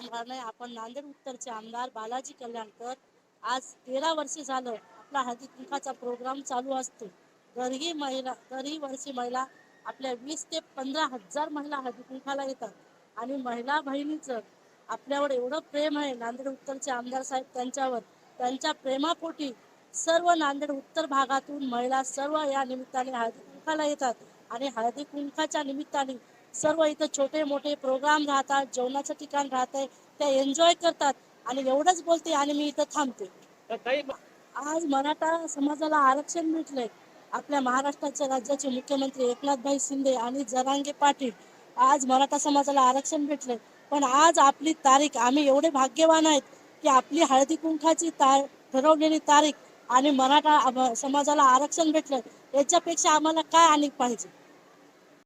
पण नांदेड उत्तरचे आमदार बालाजी कल्याणकर. आज तेरा वर्ष झालं आपला हळदी कुंकाचा प्रोग्राम चालू असतो. दरही महिला दरही वर्षी महिला आपल्या वीस ते पंधरा हजार महिला हळदी कुंकाला येतात. आणि महिला बहिणीचं आपल्यावर एवढं प्रेम आहे नांदेड उत्तरचे आमदार साहेब त्यांच्यावर. त्यांच्या प्रेमापोटी सर्व नांदेड उत्तर भागातून महिला सर्व या निमित्ताने हळदी कुंकाला येतात. आणि हळदी कुंकाच्या निमित्ताने सर्व इथं छोटे मोठे प्रोग्राम राहतात जेवणाचं ठिकाण राहतंय ते एन्जॉय करतात. आणि एवढंच बोलते आणि मी इथं थांबते. आज मराठा समाजाला आरक्षण भेटलंय आपल्या महाराष्ट्राच्या राज्याचे मुख्यमंत्री एकनाथभाई शिंदे आणि जरांगे पाटील आज मराठा समाजाला आरक्षण भेटलंय. पण आज आपली तारीख आम्ही एवढे भाग्यवान आहेत की आपली हळदी कुंखाची ता ठरवलेली तारीख आणि मराठा समाजाला आरक्षण भेटलं याच्यापेक्षा आम्हाला काय आणि पाहिजे?